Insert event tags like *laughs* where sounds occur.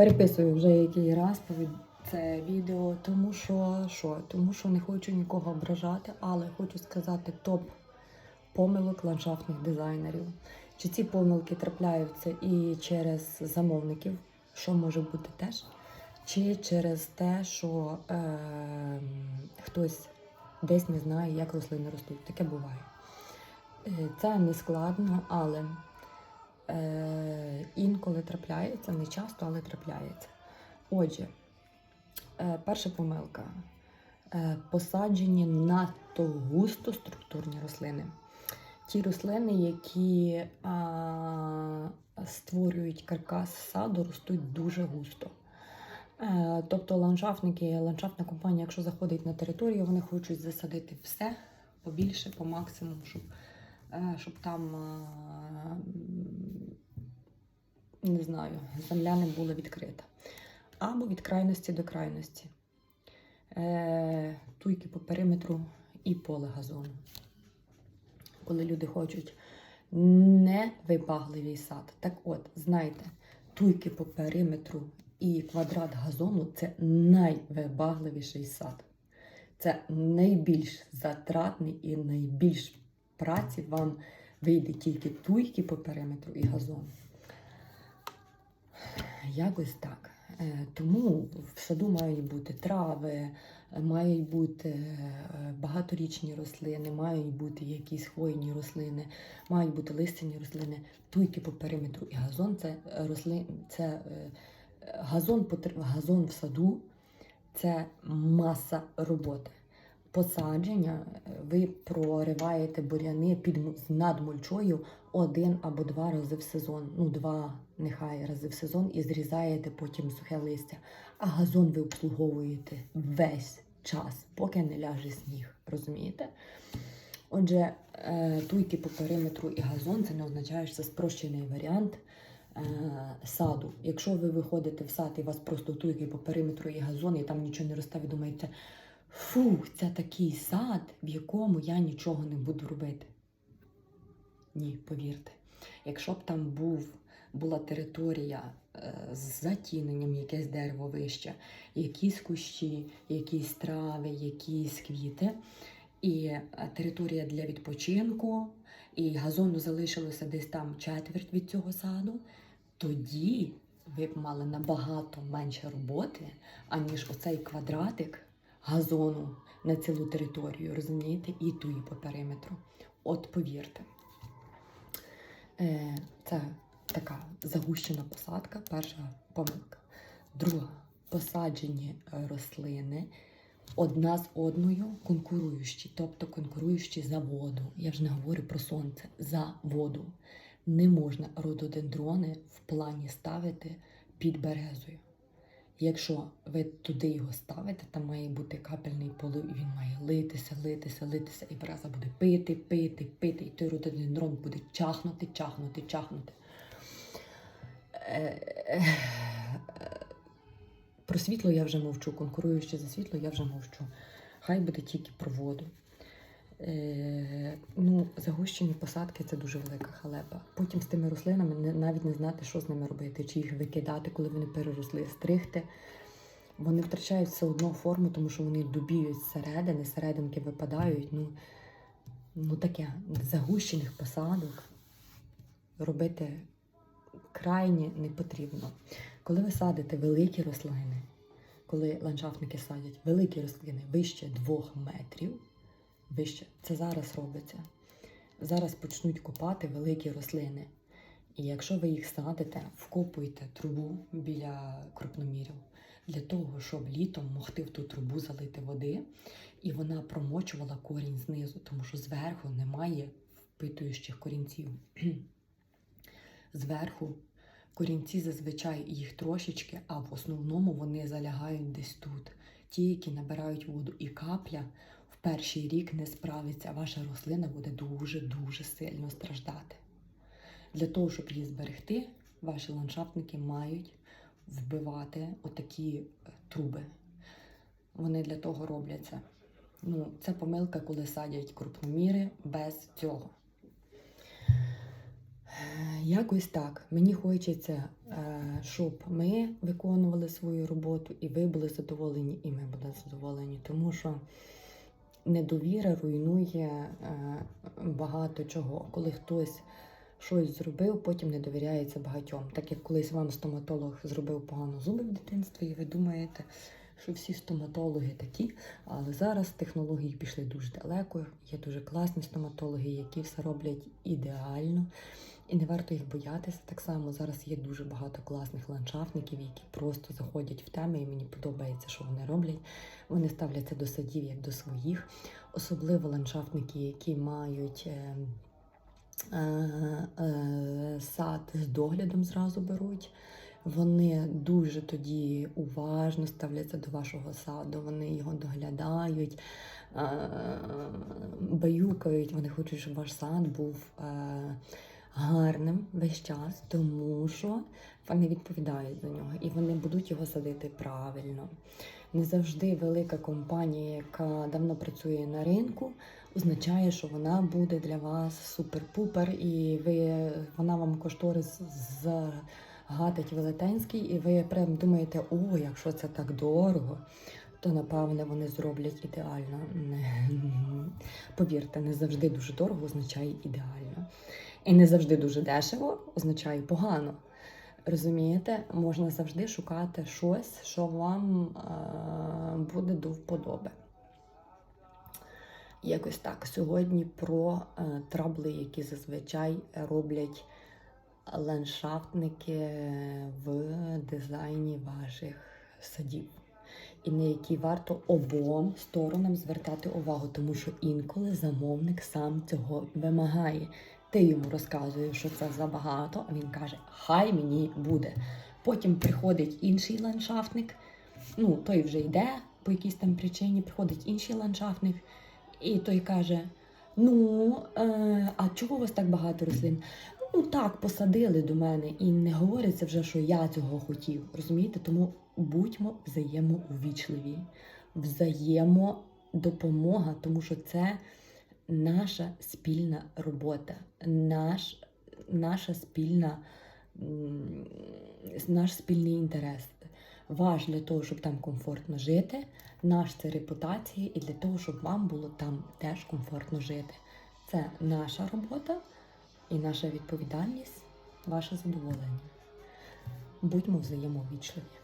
Переписую вже який раз це відео, тому що, що? Тому що не хочу нікого ображати, але хочу сказати топ помилок ландшафтних дизайнерів. Чи ці помилки трапляються і через замовників, що може бути теж, чи через те, що е, хтось десь не знає, як рослини ростуть. Таке буває. Е, Це не складно, але е, інколи трапляється, не часто, але трапляється. Отже, е, перша помилка. Е, посаджені надто густо структурні рослини. Ті рослини, які а, створюють каркас саду, ростуть дуже густо. Е, тобто ландшафтники, ландшафтна компанія, якщо заходить на територію, вони хочуть засадити все побільше, по максимуму, щоб, щоб там не знаю, земля не була відкрита. Або від крайності до крайності. Е, туйки по периметру і поле газону. Коли люди хочуть невибагливий сад. Так от, знайте, туйки по периметру і квадрат газону це найвибагливіший сад. Це найбільш затратний і найбільш праці вам вийде тільки туйки по периметру і газон. Якось так. Е, Тому в саду мають бути трави, е, мають бути е, багаторічні рослини, мають бути якісь хвойні рослини, мають бути листяні рослини, туйки по периметру і газон це рослин, це е, газон, газон в саду це маса роботи. Посадження е, ви прориваєте буряни під м- з надмульчою один або два рази в сезон. Ну, два нехай рази в сезон і зрізаєте потім сухе листя. А газон ви обслуговуєте весь час, поки не ляже сніг. Розумієте? Отже, е, туйки по периметру і газон це не означає, що це спрощений варіант е, саду. Якщо ви виходите в сад і у вас просто туйки по периметру і газон, і там нічого не росте, ви думаєте, фу, це такий сад, в якому я нічого не буду робити. Ні, повірте. Якщо б там був, була територія е, з затіненням, якесь дерево вище, якісь кущі, якісь трави, якісь квіти, і е, територія для відпочинку, і газону залишилося десь там четверть від цього саду, тоді ви б мали набагато менше роботи, аніж оцей квадратик газону на цілу територію, розумієте, і туї по периметру. От повірте. Е, Це така загущена посадка, перша помилка. Друга посаджені е, рослини одна з одною конкуруючі, тобто конкуруючі за воду. Я вже не говорю про сонце, за воду. Не можна рододендрони в плані ставити під березою. Якщо ви туди його ставите, там має бути капельний полив, і він має литися, литися, литися, і береза буде пити, пити, пити, і той рододендрон буде чахнути, чахнути, чахнути. Е, е, Про світло я вже мовчу, конкуруючи за світло, я вже мовчу. Хай буде тільки про воду. Е, ну, загущені посадки це дуже велика халепа. Потім з тими рослинами навіть не знати, що з ними робити, чи їх викидати, коли вони переросли, стригти. Вони втрачають все одно форму, тому що вони дубіють зсередини, серединки випадають. Ну, ну таке, загущених посадок робити крайні не потрібно. Коли ви садите великі рослини, коли ландшафтники садять великі рослини вище двох метрів, вище, це зараз робиться. Зараз почнуть копати великі рослини. І якщо ви їх садите, вкопуйте трубу біля крупномірів для того, щоб літом могти в ту трубу залити води, і вона промочувала корінь знизу, тому що зверху немає впитуючих корінців. *clears throat* Зверху корінці зазвичай їх трошечки, а в основному вони залягають десь тут. Ті, які набирають воду і капля, перший рік не справиться, ваша рослина буде дуже-дуже сильно страждати. Для того, щоб її зберегти, ваші ландшафтники мають вбивати отакі е, труби. Вони для того робляться. Ну, це помилка, коли садять крупноміри без цього. Якось так. Мені хочеться, е, щоб ми виконували свою роботу, і ви були задоволені, і ми були задоволені. Тому що недовіра руйнує е, багато чого. Коли хтось щось зробив, потім не довіряється багатьом. Так як колись вам стоматолог зробив погано зуби в дитинстві, і ви думаєте, що всі стоматологи такі, але зараз технології пішли дуже далеко. Є дуже класні стоматологи, які все роблять ідеально. І не варто їх боятися. Так само зараз є дуже багато класних ландшафтників, які просто заходять в теми, і мені подобається, що вони роблять. Вони ставляться до садів як до своїх, особливо ландшафтники, які мають е, е, е, сад з доглядом зразу беруть. Вони дуже тоді уважно ставляться до вашого саду, вони його доглядають, е, баюкають, вони хочуть, щоб ваш сад був е, гарним весь час, тому що вони відповідають за нього і вони будуть його садити правильно. Не завжди велика компанія, яка давно працює на ринку, означає, що вона буде для вас супер-пупер, і ви, вона вам кошторис загатить велетенський, і ви прям думаєте, о, якщо це так дорого, то напевне вони зроблять ідеально. *laughs* Повірте, не завжди дуже дорого означає ідеально. І не завжди дуже дешево означає погано. Розумієте, можна завжди шукати щось, що вам е, буде до вподоби. Якось так. Сьогодні про е, трабли, які зазвичай роблять ландшафтники в дизайні ваших садів. І на які варто обом сторонам звертати увагу, тому що інколи замовник сам цього вимагає. Ти йому розказуєш, що це забагато, а він каже, хай мені буде. Потім приходить інший ландшафтник, ну той вже йде по якійсь там причині, приходить інший ландшафтник, і той каже: Ну, е, а чого у вас так багато рослин? Ну так, посадили до мене, і не говориться вже, що я цього хотів. Розумієте? Тому будьмо взаємоувічливі, взаємодопомога, тому що це наша спільна робота, наш, наша спільна, наш спільний інтерес. Ваш для того, щоб там комфортно жити, наш це репутація, і для того, щоб вам було там теж комфортно жити. Це наша робота і наша відповідальність, ваше задоволення. Будьмо взаємовічливі.